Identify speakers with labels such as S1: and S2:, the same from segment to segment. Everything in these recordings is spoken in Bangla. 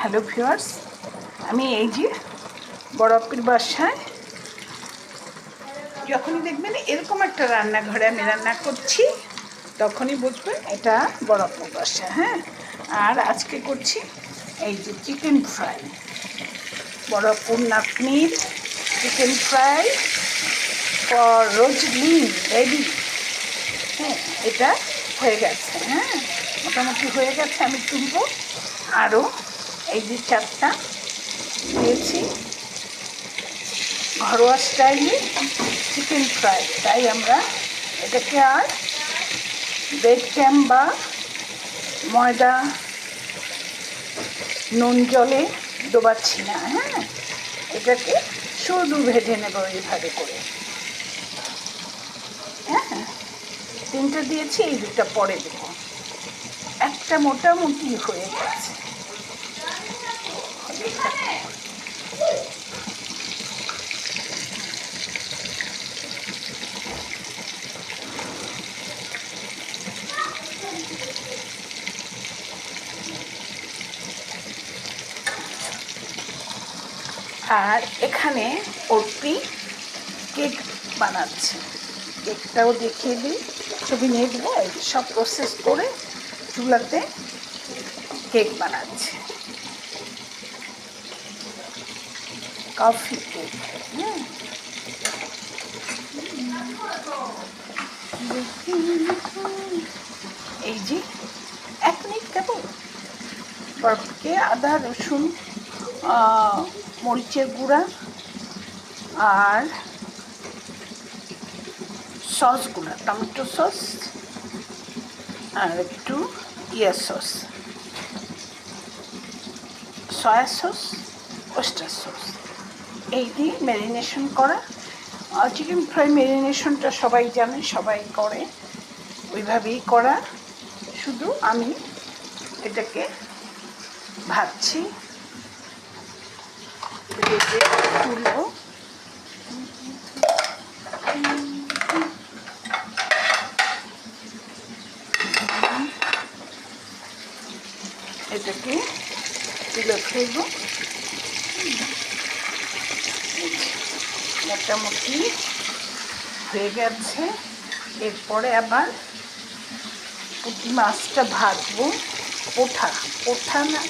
S1: হ্যালো ভিউয়ার্স, আমি এই যে বড়পির বাসায়। যখনই দেখবেন এরকম একটা রান্নাঘরে আমি রান্না করছি, তখনই বুঝবেন এটা বড়পুর বাসা হ্যাঁ? আর আজকে করছি এই যে চিকেন ফ্রাই বড়পুর নাতনির chicken fry for Roslin ready হ্যাঁ এটা হয়ে গেছে হ্যাঁ? মোটামুটি হয়ে গেছে, আমি তুলবো। আরও এই যে চারটা দিয়েছি। ঘরোয়া স্টাইলে চিকেন ফ্রাই তাই আমরা এটাকে আর ব্রেড ক্যাম বা ময়দা, নুন জলে ডোবাচ্ছি না হ্যাঁ? এটাকে শুধু ভেজে নেব এইভাবে করে। হ্যাঁ? তিনটে দিয়েছি, এই দুটা পরে দেবো। একটা মোটামুটি হয়ে গেছে। আর এখানে অর্পি কেক বানাচ্ছে। কেকটাও দেখিয়ে দিই। ছবি নিয়ে দেবো সব প্রসেস করে চুলাতে কেক বানাচ্ছে। কফি কেক হুম এই যে, এক মিনিট কেবল বরফকে, আদা, রসুন মরিচের গুঁড়া আর সসগুলো টমেটো সস আর একটু ইয়া sauce. Soya sauce oyster sauce. এই দিয়ে ম্যারিনেশন করা। চিকেন ফ্রাই ম্যারিনেশনটা সবাই জানে, সবাই করে। ওইভাবেই করা। শুধু আমি এটাকে ভেজে তুলবো। এটাকে তুলে ফেলব মোটামুটি হয়ে গেছে। এরপরে আবার পুঁটি মাছটা ভাজবো। ওঠা ওঠা না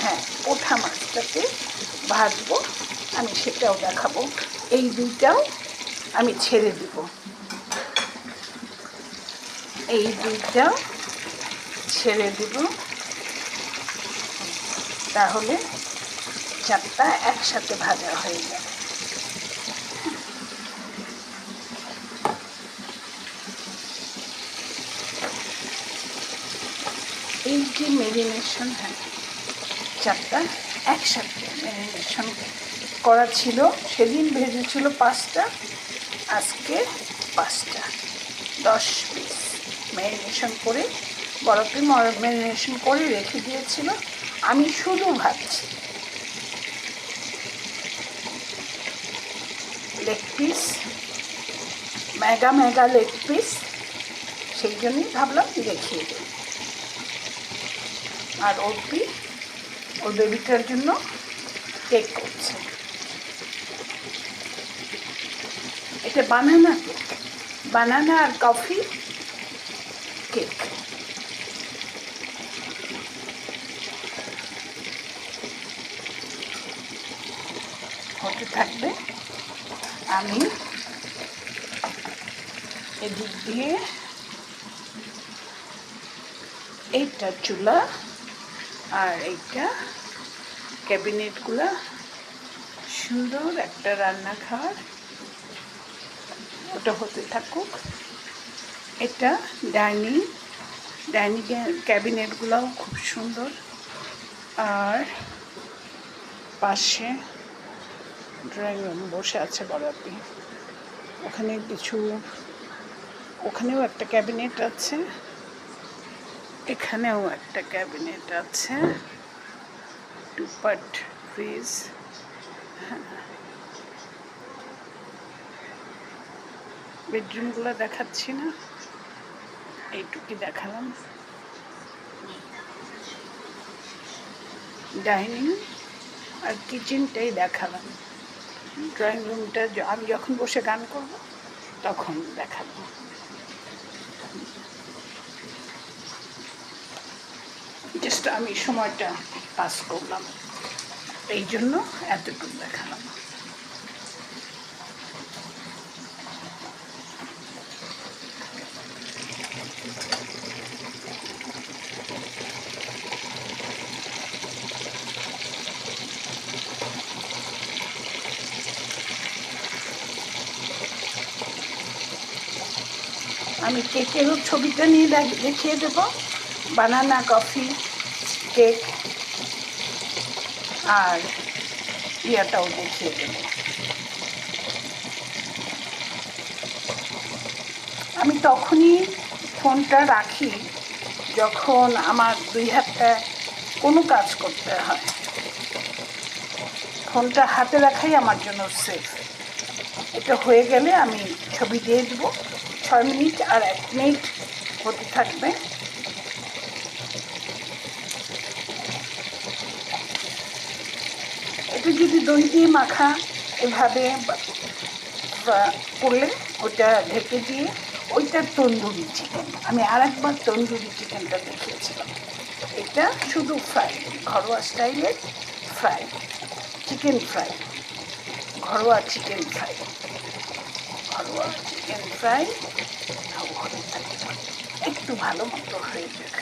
S1: হ্যাঁ ওঠা মাছটাকে ভাজবো। আমি সেটাও দেখাবো। এই দুইটাও আমি ছেড়ে দিব। এই দুইটাও ছেড়ে দিব। তাহলে চারটা একসাথে ভাজা হয়ে যাবে। এই যে মেরিনেশন হ্যাঁ চারটা একসাথে মেরিনেশন করা ছিল। সেদিন ভেজেছিল পাঁচটা, আজকে পাঁচটা। দশ পিস ম্যারিনেশন করে, বরফে ম্যারিনেশন করে রেখে দিয়েছিল। আমি শুধু ভাবছি leg piece mega mega leg piece সেই জন্যই ভাবলাম দেখিয়ে দিই। আর অর্পি ওর বেবিটার জন্য কেক করছে। এটা বানানা কেক বানানা আর কফি কেক হতে থাকবে। আমি এদিক দিয়ে এইটা চুলা আর এইটা ক্যাবিনেটগুলো সুন্দর একটা রান্নাঘর। ওটা হতে থাকুক। এটা ডাইনিং। ডাইনিং ক্যাবিনেটগুলোও খুব সুন্দর। আর পাশে ড্রয়িং রুম বসে আছে বড়াপি ওখানে কিছু, ওখানেও একটা ক্যাবিনেট আছে। এখানেও একটা ক্যাবিনেট আছে। Two part fridge. বেডরুমগুলো দেখাচ্ছি না। এইটুকি দেখালাম। ডাইনিং আর কিচেনটাই দেখালাম। ড্রয়িং রুমটা আমি যখন বসে গান করব, তখন দেখাবো। জাস্ট আমি সময়টা পাস করলাম। এই জন্য এতটুকু দেখালাম। আমি কেকেরও ছবিটা নিয়ে দেখিয়ে দেবো। বানানা কফি কেক আর ইয়াটাও দেখিয়ে দেব। আমি তখনই ফোনটা রাখি যখন আমার দুই হাতটা কোনো কাজ করতে হয়। ফোনটা হাতে রাখাই আমার জন্য সেফ এটা হয়ে গেলে আমি ছবি দিয়ে দেবো। ছয় মিনিট আর এক মিনিট হতে থাকবে। এটা যদি দই দিয়ে মাখা এভাবে করলে ওটা ঢেকে দিয়ে ওইটা তন্দুরি চিকেন আমি আর একবার তন্দুরি চিকেনটা দেখিয়েছিলাম। এটা শুধু ফ্রাই ঘরোয়া স্টাইলের ফ্রাই চিকেন ফ্রাই ঘরোয়া চিকেন ফ্রাই ঘরোয়া চিকেন ফ্রাই একটু ভালো মতো হয়ে যাক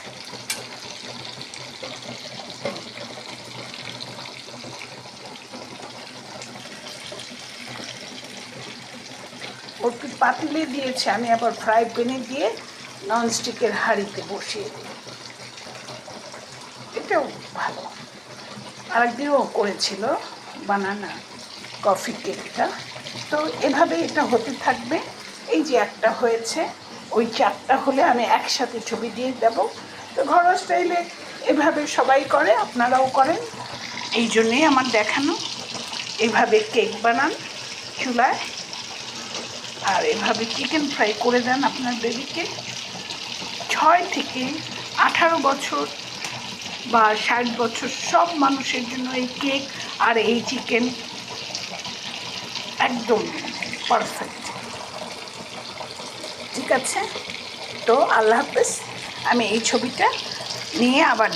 S1: ওকে পাতিলে দিয়েছে। আমি আবার ফ্রাই প্যানে দিয়ে ননস্টিকের হাঁড়িতে বসিয়ে দিই। এটাও ভালো। আরেকদিনও করেছিল বানানা কফি কেকটা। তো এভাবে এটা হতে থাকবে। এই যে একটা হয়েছে, ওই চারটা হলে আমি একসাথে ছবি দিয়ে দেব। তো ঘরোয়া স্টাইলে এভাবে সবাই করে, আপনারাও করেন। এই জন্যেই আমার দেখানো। এভাবে কেক বানান চুলায়। আর এভাবে চিকেন ফ্রাই করে দেন আপনার বেবিকে ছয় থেকে আঠারো বছর বা ষাট বছর সব মানুষের জন্য এই কেক আর এই চিকেন একদম পারফেক্ট ঠিক আছে? তো আল্লাহ হাফেজ, আমি এই ছবিটা নিয়ে আবার